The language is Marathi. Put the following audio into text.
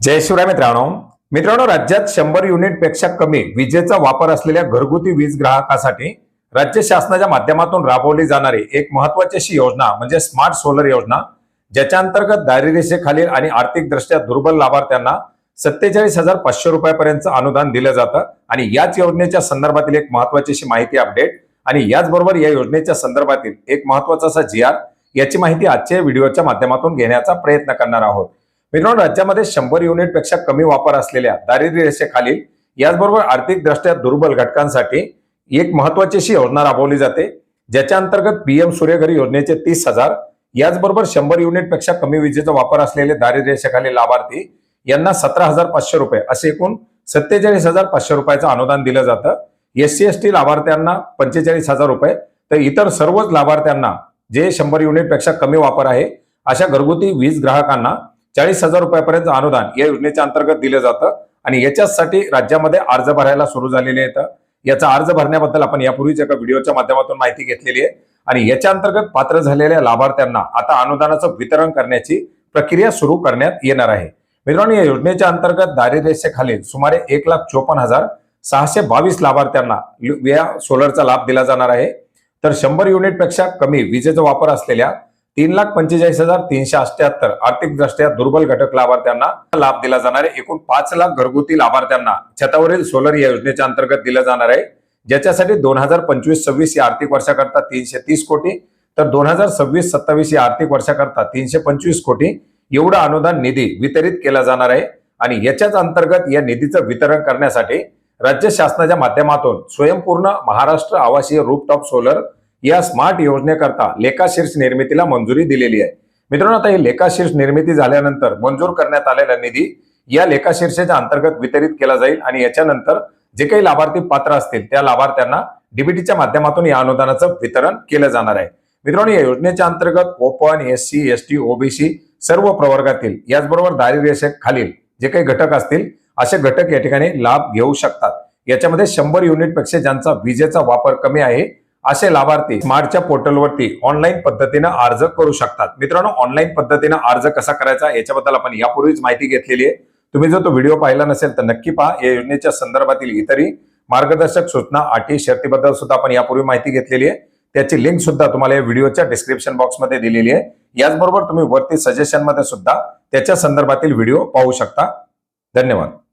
जय शिवराय मित्रांनो. मित्रांनो राज्यात शंभर युनिटपेक्षा कमी विजेचा वापर असलेल्या घरगुती वीज ग्राहकासाठी राज्य शासनाच्या माध्यमातून राबवली जाणारी एक महत्वाची अशी योजना म्हणजे स्मार्ट सोलर योजना ज्याच्या अंतर्गत दारिद्र्यरेषेखालील आणि आर्थिकदृष्ट्या दुर्बल लाभार्थ्यांना सत्तेचाळीस हजार पाचशे रुपयापर्यंत अनुदान दिलं जातं. आणि याच योजनेच्या संदर्भातील एक महत्वाची अशी माहिती अपडेट आणि याचबरोबर या योजनेच्या संदर्भातील एक महत्त्वाचा असा जी आर याची माहिती आजच्या व्हिडिओच्या माध्यमातून घेण्याचा प्रयत्न करणार आहोत. मित्रांनो राज्यामध्ये शंभर युनिटपेक्षा कमी वापर असलेल्या दारिद्र्य रेषेखालील याचबरोबर आर्थिकदृष्ट्या दुर्बल घटकांसाठी एक महत्वाची अशी योजना राबवली जाते ज्याच्या अंतर्गत पीएम सूर्यघर योजनेचे तीस हजार याचबरोबर शंभर युनिटपेक्षा कमी विजेचा वापर असलेले दारिद्र्य रेषेखालील लाभार्थी यांना सतरा हजार पाचशे रुपये असे एकूण सत्तेचाळीस हजार पाचशे रुपयाचं अनुदान दिलं जातं. एससी एस टी लाभार्थ्यांना पंचेचाळीस हजार रुपये. तर इतर सर्वच लाभार्थ्यांना जे शंभर युनिटपेक्षा कमी वापर आहे अशा घरगुती वीज ग्राहकांना चाळीस हजार रुपयापर्यंत अनुदान या योजनेच्या अंतर्गत दिलं जातं आणि याच्यासाठी राज्यामध्ये अर्ज भरायला सुरू झालेले आहेत. याचा अर्ज भरण्याबद्दल आपण यापूर्वीच एका व्हिडिओच्या माध्यमातून माहिती घेतलेली आहे. आणि याच्या अंतर्गत पात्र झालेल्या लाभार्थ्यांना आता अनुदानाचं वितरण करण्याची प्रक्रिया सुरू करण्यात येणार आहे. मित्रांनो या योजनेच्या अंतर्गत दारिद्र्यरेषेखालील सुमारे एक लाख चोपन्न हजार सहाशे बावीस लाभार्थ्यांना या सोलरचा लाभ दिला जाणार आहे. तर शंभर युनिटपेक्षा कमी विजेचा वापर असलेल्या तीन लाख पंचेचाळीस हजार तीनशे अठ्याहत्तर आर्थिकदृष्ट्या दुर्बल घटक लाभार्थ्यांना लाभ दिला जाणार आहे. एकूण पाच लाख घरगुती लाभार्थ्यांना छतावरील सोलर या योजनेच्या अंतर्गत दिलं जाणार आहे. ज्याच्यासाठी दोन हजार पंचवीस सव्वीस या आर्थिक वर्षाकरता तीनशे तीस कोटी तर दोन हजार सव्वीस सत्तावीस या आर्थिक वर्षाकरता तीनशे पंचवीस कोटी एवढं अनुदान निधी वितरित केला जाणार आहे. आणि याच्याच अंतर्गत या निधीचं वितरण करण्यासाठी राज्य शासनाच्या माध्यमातून स्वयंपूर्ण महाराष्ट्र आवासीय रूपटॉप सोलर या स्मार्ट योजनेकरता लेखाशीर्ष निर्मितीला मंजुरी दिलेली आहे. मित्रांनो आता ही लेखाशीर्ष निर्मिती झाल्यानंतर मंजूर करण्यात आलेला निधी या लेखाशीर्षाच्या अंतर्गत वितरित केला जाईल आणि याच्यानंतर जे काही लाभार्थी पात्र असतील त्या लाभार्थ्यांना डीबीटीच्या माध्यमातून या अनुदानाचं वितरण केलं जाणार आहे. मित्रांनो या योजनेच्या अंतर्गत open S C S T OBC सर्व प्रवर्गातील याचबरोबर दारिद्र्य खालील जे काही घटक असतील असे घटक या ठिकाणी लाभ घेऊ शकतात. याच्यामध्ये शंभर युनिटपेक्षा ज्यांचा विजेचा वापर कमी आहे असे लाभार्थी स्मार्टच्या पोर्टलवरती ऑनलाईन पद्धतीनं अर्ज करू शकतात. मित्रांनो ऑनलाईन पद्धतीनं अर्ज कसा करायचा याच्याबद्दल आपण यापूर्वीच माहिती घेतलेली आहे. तुम्ही जर तो व्हिडिओ पाहिला नसेल तर नक्की पहा. या योजनेच्या संदर्भातील इतरही मार्गदर्शक सूचना अटी शर्तीबद्दल सुद्धा आपण यापूर्वी माहिती घेतलेली आहे. त्याची लिंक सुद्धा तुम्हाला या व्हिडिओच्या डिस्क्रिप्शन बॉक्समध्ये दिलेली आहे. याचबरोबर तुम्ही वरती सजेशनमध्ये सुद्धा त्याच्या संदर्भातील व्हिडिओ पाहू शकता. धन्यवाद.